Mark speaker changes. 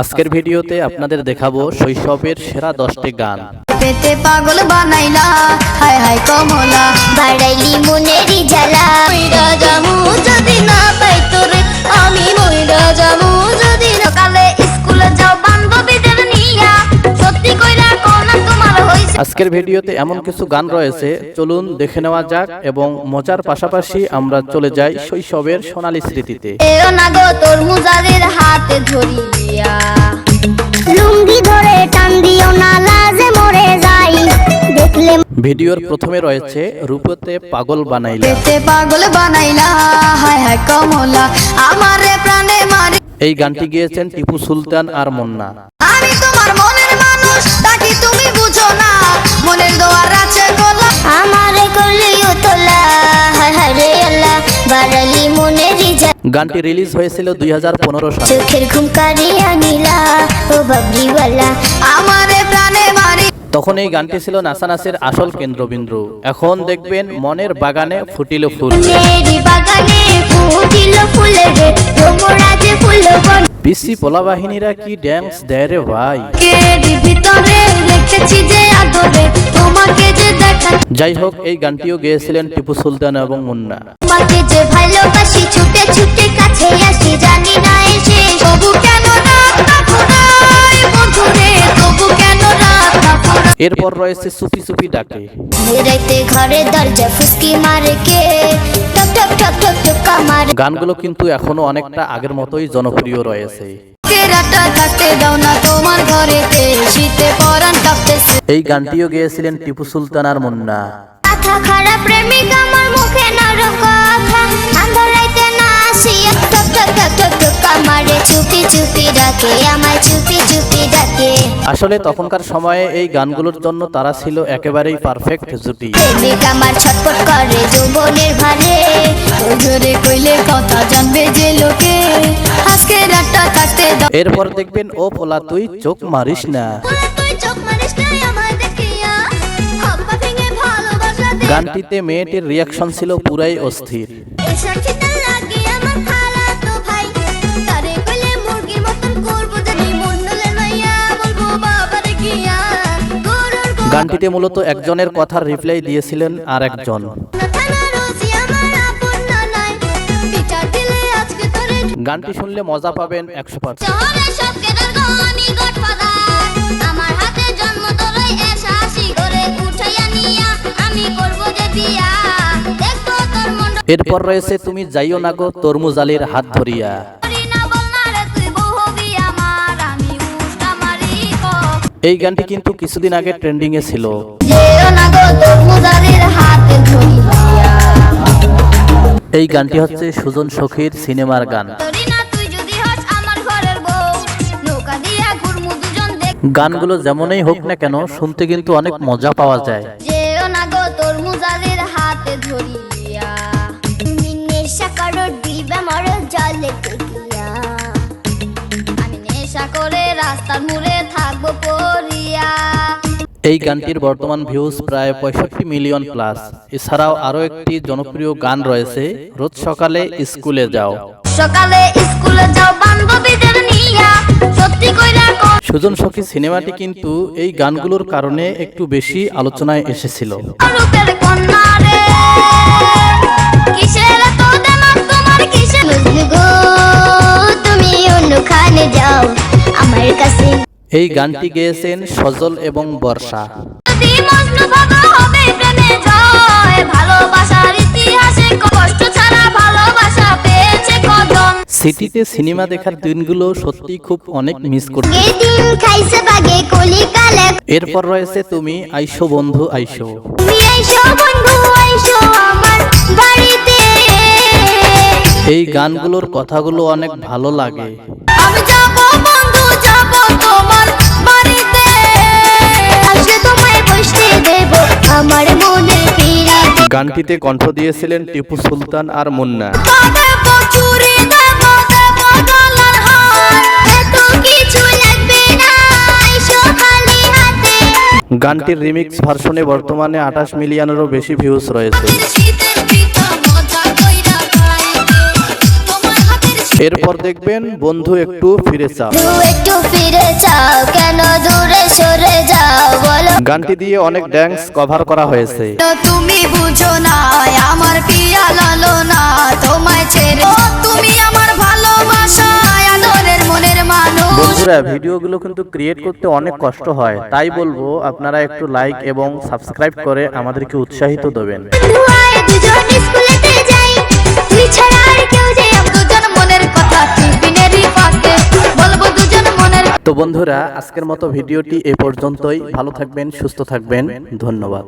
Speaker 1: আজকের ভিডিওতে আপনাদের দেখাবো শৈশবের সেরা দশটি গান।
Speaker 2: পেতে পাগল বানাইলা হায় হায় কমলা
Speaker 3: বাড়াইলি মনেরই জ্বালা।
Speaker 2: মইরা জামু যদি না পাই তোরে আমি মইরা জামু যদি সকালে স্কুলে যাও বান্ধবীদের নিয়া। সত্যি কইরা কোন তোমার হইছে
Speaker 1: আজকের ভিডিওতে এমন কিছু গান রয়েছে চলুন দেখে নেওয়া যাক এবং মজার পাশাপাশি আমরা চলে যাই শৈশবের সোনালী স্মৃতিতে।
Speaker 2: এও না গো তোর মুজারের হাতে ধরিয়া
Speaker 3: লুঙ্গি ধরে টান দিও না লাজে মরে যাই। দেখলে
Speaker 1: ভিডিওর প্রথমে রয়েছে রূপতে পাগল বানাইলা।
Speaker 2: পাগল বানাইলা হায় হায় কমলা। আমারে প্রাণে মারি।
Speaker 1: এই গানটি গিয়েছেন টিপু সুলতান আর মুন্না।
Speaker 2: আমি তোমার মনের মানুষ তাকে তুমি বুঝো না। মনের দোয়ার আছে গোলা
Speaker 3: আমারে করলিও তোলা হায় হায় রে।
Speaker 1: গানটি রিলিজ হয়েছিল দুই সালে
Speaker 3: পনেরো সালে।
Speaker 2: আমারে
Speaker 1: তখন এই গানটি ছিল নাসানাসের আসল কেন্দ্রবিন্দু। এখন দেখবেন মনের বাগানে ফুটিল ফুল। পিসি পোলা বাহিনীরা কি ড্যান্স দেয় রে ভাই? যাই হোক এই গানটিও গেয়েছিলেন টিপু সুলতান এবং মুন্না।
Speaker 3: যে ভালোবাসি ছুটে ছুটে কাছে
Speaker 1: এরপর রয়েছে সুপি সুপি ডাকে।
Speaker 3: ঘরে দরজা ফুসকি মারে কে?
Speaker 1: গানগুলো কিন্তু এখনও অনেকটা আগের মতোই জনপ্রিয় রয়েছে। এই গানটিও গেয়েছিলেন টিপু সুলতান আর মুন্না
Speaker 3: চুপি চুপি ডাকে আমায় চুপি চুপি ডাকে।
Speaker 1: আসলে তখনকার সময়ে এই গানগুলোর জন্য তারা ছিল একেবারেই পারফেক্ট জুটি।
Speaker 3: আমার ছটপট করে যৌবনের ভারে
Speaker 2: জোরে কইলে কথা জানবে যে লোকে। আজকে রাতটা দাও।
Speaker 1: এরপর দেখবেন ও পোলা তুই চোখ মারিস না। গানটিতে মেয়েটির রিয়াকশন ছিল পুরাই অস্থির। গানটিতে মূলত একজনের কথার রিপ্লাই দিয়েছিলেন আর একজন গানটি শুনলে মজা পাবেন একশো এরপর রয়েছে, তুমি যাইও না গো তরমুজ আলীর হাত ধরিয়া। এই গানটি কিন্তু কিছুদিন আগে ট্রেন্ডিং এ ছিল। এই গানটি হচ্ছে সুজন সখীর সিনেমার গান। গানগুলো যেমনই হোক না কেন, শুনতে কিন্তু অনেক মজা পাওয়া যায়।
Speaker 2: যেও না
Speaker 1: এই গানটির বর্তমান ভিউজ প্রায় পঁয়ষট্টি মিলিয়ন প্লাস এছাড়াও আরও একটি জনপ্রিয় গান রয়েছে রোজ সকালে স্কুলে যাও।
Speaker 2: সকালে স্কুলে যাও বান্ধবীদের নিয়া সত্যি কইরা
Speaker 1: সুজন সখী সিনেমাটি কিন্তু এই গানগুলোর কারণে একটু বেশি আলোচনায় এসেছিল।
Speaker 3: আমার কাছে
Speaker 1: এই গানটি গেয়েছেন সজল এবং বর্ষা। সিটিতে সিনেমা দেখার দিনগুলো সত্যি খুব অনেক মিস করছি। এরপর রয়েছে তুমি আইসো বন্ধু আইসো। এই গানগুলোর কথাগুলো অনেক ভালো লাগে। গানটিতে কণ্ঠ দিয়েছিলেন টিপু সুলতান আর মুন্না। গানটির রিমিক্স ভার্সনে বর্তমানে আঠাশ মিলিয়নেরও বেশি ভিউজ রয়েছে। এরপর দেখবেন বন্ধু একটু ফিরে চাও।
Speaker 3: একটু ফিরে যাও কেন দূরে সরে যাও বলো।
Speaker 1: গানটি দিয়ে অনেক ড্যান্স কভার করা হয়েছে।
Speaker 2: তুমি বুঝো না আমার পিয়া লালো না তোমায় ছেড়ে। তুমি আমার ভালোবাসা আদরের মনের মানুষ।
Speaker 1: বন্ধুরা ভিডিওগুলো কিন্তু ক্রিয়েট করতে অনেক কষ্ট হয়। তাই বলব আপনারা একটু লাইক এবং সাবস্ক্রাইব করে আমাদেরকে উৎসাহিত দেবেন।
Speaker 3: দুজন স্কুলেতে যাই তুই ছাড়া আর কেউ যে
Speaker 1: তো বন্ধুরা আজকের মতো ভিডিওটি এ পর্যন্তই। ভালো থাকবেন সুস্থ থাকবেন। ধন্যবাদ।